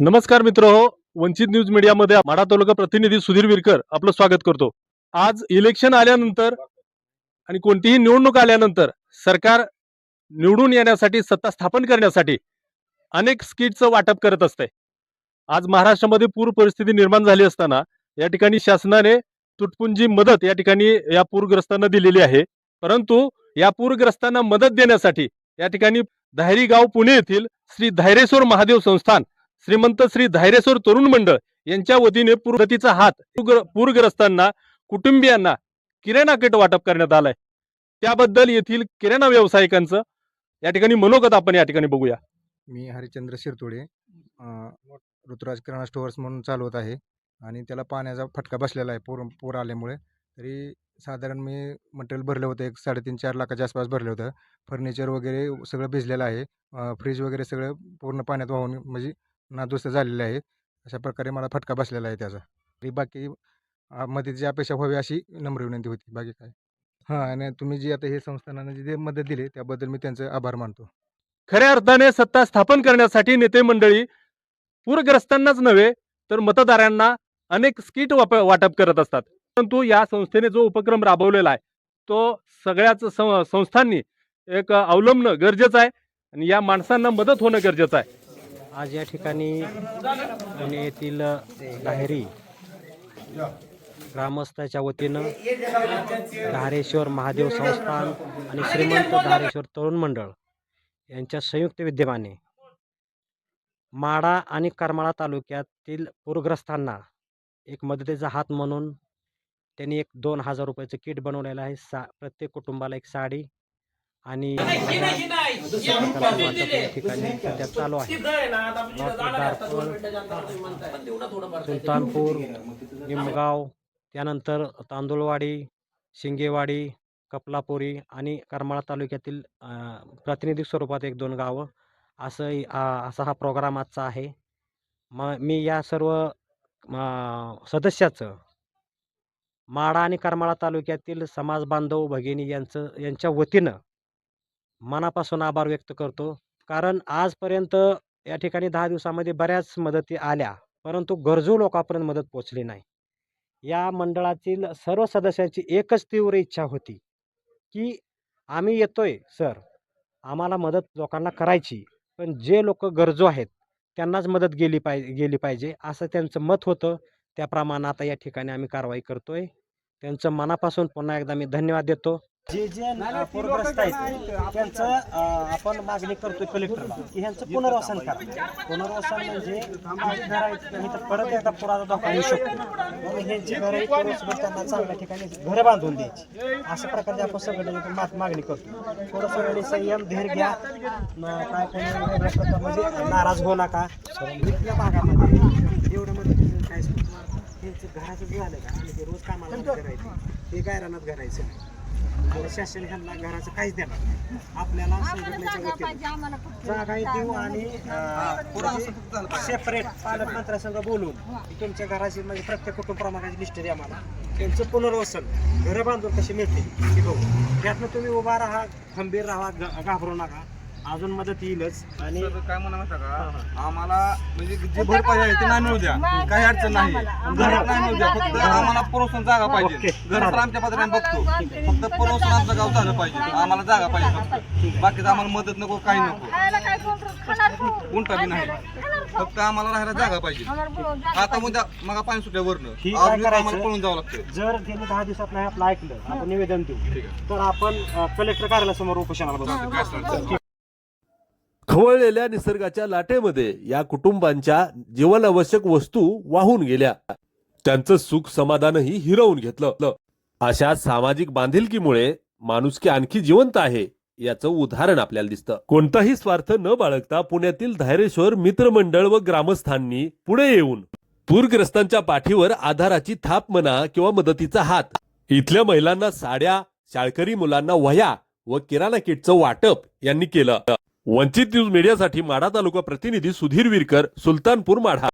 नमस्कार मित्र हो. वंचित न्यूज मीडियामध्ये माढा तालुका प्रतिनिधी सुधीर विरकर आपलं स्वागत करतो. आज इलेक्शन आल्यानंतर आणि कोणतीही निवडणूक आल्यानंतर सरकार निवडून येण्यासाठी सत्ता स्थापन करण्यासाठी अनेक स्किटचं वाटप करत असते. आज महाराष्ट्रामध्ये पूर परिस्थिती निर्माण झाली असताना या ठिकाणी शासनाने तुटपुंजी मदत या ठिकाणी या पूरग्रस्तांना दिलेली आहे. परंतु या पूरग्रस्तांना मदत देण्यासाठी या ठिकाणी धायरी गाव पुणे येथील श्री धायरेश्वर महादेव संस्थान श्रीमंत श्री धायरेश्वर तरुण मंडळ यांच्या वतीने पूरगतीचा हात पूरग्रस्तांना कुटुंबियांना किराणा किट वाटप करण्यात आलाय. त्याबद्दल येथील किराणा व्यावसायिकांचं या ठिकाणी मनोगत आपण या ठिकाणी बघूया. मी हरिचंद्र शिरतोडे ऋतुराज किराणा स्टोअर्स म्हणून चालवत आहे आणि त्याला पाण्याचा फटका बसलेला आहे पूर पूर आल्यामुळे. तरी साधारण मी मटेरियल भरलं होतं एक साडेतीन चार लाखाच्या आसपास भरलं होतं. फर्निचर वगैरे सगळं भिजलेलं आहे. फ्रीज वगैरे सगळं पूर्ण पाण्यात वाहून म्हणजे नादुरुस्त झालेले आहे अशा प्रकारे मला फटका बसलेला आहे त्याचा. तरी बाकी अं, मदतीची अपेक्षा व्हावी अशी नम्र विनंती होती. बाकी काय? हां आणि तुम्ही जी आता हे संस्थानाने जी मदत दिली त्याबद्दल मी त्यांचे आभार मानतो. खऱ्या अर्थाने सत्ता स्थापन करण्यासाठी नेते मंडळी पूरग्रस्तांनाच नव्हे तर मतदारांना अनेक स्किट वाप वाटप करत असतात. परंतु या संस्थेने जो उपक्रम राबवलेला आहे तो सगळ्याच सं- संस्थांनी एक अवलंबणं गरजेचं आहे. आणि या माणसांना मदत होणं गरजेचं आहे. आज या ठिकाणी पुणे येथील डायरी ग्रामस्थाच्या वतीनं धारेश्वर महादेव संस्थान आणि श्रीमंत धारेश्वर तरुण मंडळ यांच्या संयुक्त विद्यमाने माडा आणि करमाळा तालुक्यातील पूरग्रस्तांना एक मदतीचा हात म्हणून त्यांनी एक दोन हजार रुपयाचं किट बनवलेलं आहे. सा प्रत्येक कुटुंबाला एक साडी आणि ठिकाणी सध्या चालू आहे. सुलतानपूर निमगाव त्यानंतर तांदुळवाडी शिंगेवाडी कपलापुरी आणि करमाळा तालुक्यातील प्रातिनिधिक स्वरूपात एक दोन गावं. असं असा हा प्रोग्राम आजचा आहे. मग मी या सर्व सदस्याचं माडा आणि करमाळा तालुक्यातील समाज बांधव भगिनी यांचं यांच्या वतीनं मनापासून आभार व्यक्त करतो. कारण आजपर्यंत या ठिकाणी दहा दिवसामध्ये बऱ्याच मदती आल्या परंतु गरजू लोकांपर्यंत मदत पोचली नाही. या मंडळातील सर्व सदस्यांची एकच तीव्र इच्छा होती की आम्ही येतोय सर. आम्हाला मदत लोकांना करायची पण जे लोक गरजू आहेत त्यांनाच मदत गेली पाहिजे गेली पाहिजे असं त्यांचं मत होतं. त्याप्रमाणे आता या ठिकाणी आम्ही कारवाई करतोय. त्यांचं मनापासून पुन्हा एकदा मी धन्यवाद देतो. जे जे पूरग्रस्त आहेत त्यांचं आपण मागणी करतोय कलेक्टरला की ह्यांचं पुनर्वसन करा. पुनर्वसन म्हणजे इथं परत एकदा पुराचा धोका येऊ शकतो. मग ह्यांची घर त्यांना चांगल्या ठिकाणी घरं बांधून द्यायची. अशा प्रकारची आपण सगळं इथं मा- मागणी करतो. थोडं सगळ्यांनी संयम धैर्य घ्या. काय कोणी प्रकार म्हणजे नाराज होऊ नका. इथल्या भागामध्ये एवढं मध्ये काय त्यांचं घराचं झालं का रोज कामाला करायचं ते गायरानात घरायचं नाही आणि शासन ह्यांना घराचं काहीच देणार नाही. आपल्याला संघटनेच्या वतीनं जागाही देऊ आणि सेपरेट पालकमंत्र्यासंग बोलून तुमच्या घराची म्हणजे प्रत्येक कुटुंब प्रमाणाची लिस्ट द्या मला त्यांचं पुनर्वसन घरं बांधून कशी मिळते हे बघू. त्यातनं तुम्ही उभा राहा खंबीर राहा घाबरू नका. अजून मदत येईलच. आणि काय म्हणा माहिती का आम्हाला म्हणजे जे भरपाई आहे ते नाही मिळू द्या. काही अडचण नाही. घरात नाही मिळू द्या. फक्त आम्हाला पुरवठा जागा पाहिजे. ओके. घर तर आमच्या पद्धतीने बघतो. फक्त पुरवठा आमचं गाव झालं पाहिजे. आम्हाला जागा पाहिजे फक्त. बाकीचं आम्हाला मदत नको काही नको. उंटा बी नाही. फक्त आम्हाला राहायला जागा पाहिजे. आता उद्या मग पाणी सुटल्या वरनं. ही काय अजून करायचं? आम्हाला पळून जावं लागतं जर त्यांनी दहा दिवसात नाही आपलं ऐकलं आपण निवेदन देऊ. तर आपण कलेक्टर कार्यालयासमोर उपोषणाला बसू खवळलेल्या निसर्गाच्या लाटेमध्ये या कुटुंबांच्या जीवनावश्यक वस्तू वाहून गेल्या. त्यांचं सुख समाधानही हिरवून घेतलं. अशा सामाजिक बांधिलकीमुळे माणुसकी आणखी जिवंत आहे याचं उदाहरण आपल्याला दिसतं. कोणताही स्वार्थ न बाळगता पुण्यातील धायरेश्वर मित्रमंडळ व ग्रामस्थांनी पुढे येऊन पूरग्रस्तांच्या पाठीवर आधाराची थाप म्हणा किंवा मदतीचा हात इथल्या महिलांना साड्या शाळकरी मुलांना वह्या व किराणा किटचं वाटप यांनी केलं. वंचित न्यूज मीडियासाठी माढा तालुका प्रतिनिधी सुधीर विरकर सुलतानपूर माढा.